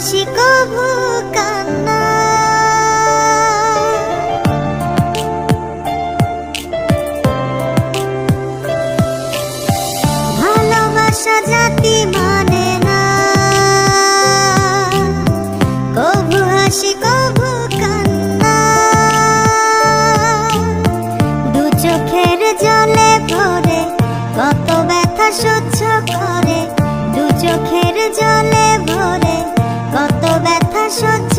মানে হাসি কবু জাতি না। দু চোখের জলে ভরে, কত ব্যথা সহ্য করে। দু চোখের জলে should